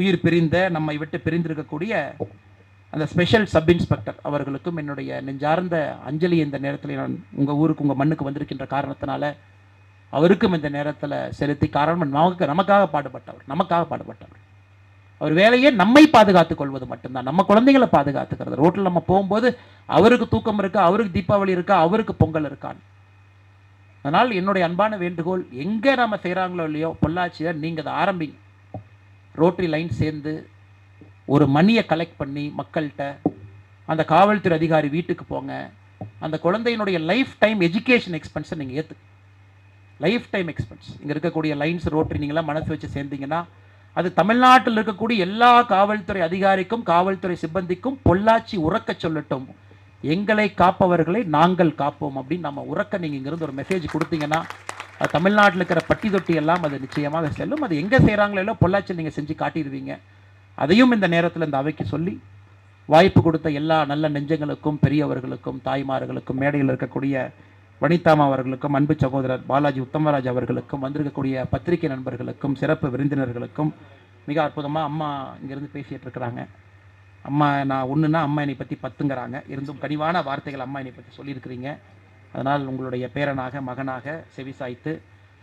உயிர் பிரிந்த நம்மை விட்டு பிரிந்திருக்கக்கூடிய அந்த ஸ்பெஷல் சப் இன்ஸ்பெக்டர் அவர்களுக்கும் என்னுடைய நெஞ்சார்ந்த அஞ்சலி இந்த நேரத்தில் நான் உங்கள் ஊருக்கு உங்கள் மண்ணுக்கு வந்திருக்கின்ற காரணத்தினால அவருக்கும் இந்த நேரத்தில் செலுத்தி காரணம் நமக்கு நமக்காக பாடுபட்டவர் நமக்காக பாடுபட்டவர். அவர் வேலையே நம்மை பாதுகாத்துக் கொள்வது மட்டும்தான். நம்ம குழந்தைகளை பாதுகாத்துக்கிறது. ரோட்டில் நம்ம போகும்போது அவருக்கு தூக்கம் இருக்கா அவருக்கு தீபாவளி இருக்கா அவருக்கு பொங்கல் இருக்கான். அதனால் என்னுடைய அன்பான வேண்டுகோள் எங்கே நம்ம செய்கிறாங்களோ இல்லையோ பொள்ளாச்சியை நீங்கள் அதை ஆரம்பிங்க. ரோட்டரி லைன் சேர்ந்து ஒரு மணியை கலெக்ட் பண்ணி மக்கள்கிட்ட அந்த காவல்துறை அதிகாரி வீட்டுக்கு போங்க. அந்த குழந்தையினுடைய லைஃப் டைம் எஜுகேஷன் எக்ஸ்பென்ஸை நீங்கள் ஏற்று லைஃப் டைம் எக்ஸ்பென்ஸ் இங்கே இருக்கக்கூடிய லைன்ஸ் ரோட்டரி நீங்களாம் மனசு வச்சு சேர்ந்தீங்கன்னா அது தமிழ்நாட்டில் இருக்கக்கூடிய எல்லா காவல்துறை அதிகாரிக்கும் காவல்துறை சிப்பந்திக்கும் பொள்ளாச்சி உறக்க சொல்லட்டும். எங்களை காப்பவர்களை நாங்கள் காப்போம் அப்படின்னு நம்ம உறக்க நீங்கள் இங்கேருந்து ஒரு மெசேஜ் கொடுத்தீங்கன்னா தமிழ்நாட்டில் இருக்கிற பட்டி தொட்டி எல்லாம் அது நிச்சயமாக செல்லும். அது எங்கே செய்கிறாங்களோ இல்லை பொள்ளாச்சியில் நீங்கள் செஞ்சு காட்டிடுவீங்க. அதையும் இந்த நேரத்தில் இந்த அவைக்கு சொல்லி வாய்ப்பு கொடுத்த எல்லா நல்ல நெஞ்சங்களுக்கும் பெரியவர்களுக்கும் தாய்மார்களுக்கும் மேடையில் இருக்கக்கூடிய வனிதாமா அவர்களுக்கும் அன்பு சகோதரர் பாலாஜி உத்தமராஜ் அவர்களுக்கும் வந்திருக்கக்கூடிய பத்திரிகை நண்பர்களுக்கும் சிறப்பு விருந்தினர்களுக்கும் மிக அற்புதமாக அம்மா இங்கேருந்து பேசிகிட்டு இருக்கிறாங்க. அம்மா நான் ஒன்றுனா அம்மா என்னை பற்றி பத்துங்கிறாங்க. இருந்தும் கனிவான வார்த்தைகள் அம்மா என்னை பற்றி சொல்லியிருக்கிறீங்க. அதனால் உங்களுடைய பேரனாக மகனாக செவிசாய்த்து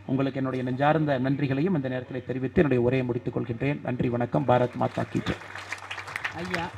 உங்களுக்கு என்னுடைய நெஞ்சார்ந்த நன்றிகளையும் இந்த நேரத்தில் தெரிவித்து என்னுடைய உரையை முடித்துக் கொள்கின்றேன். நன்றி வணக்கம். பாரத் மாதா கீட்டு ஐயா.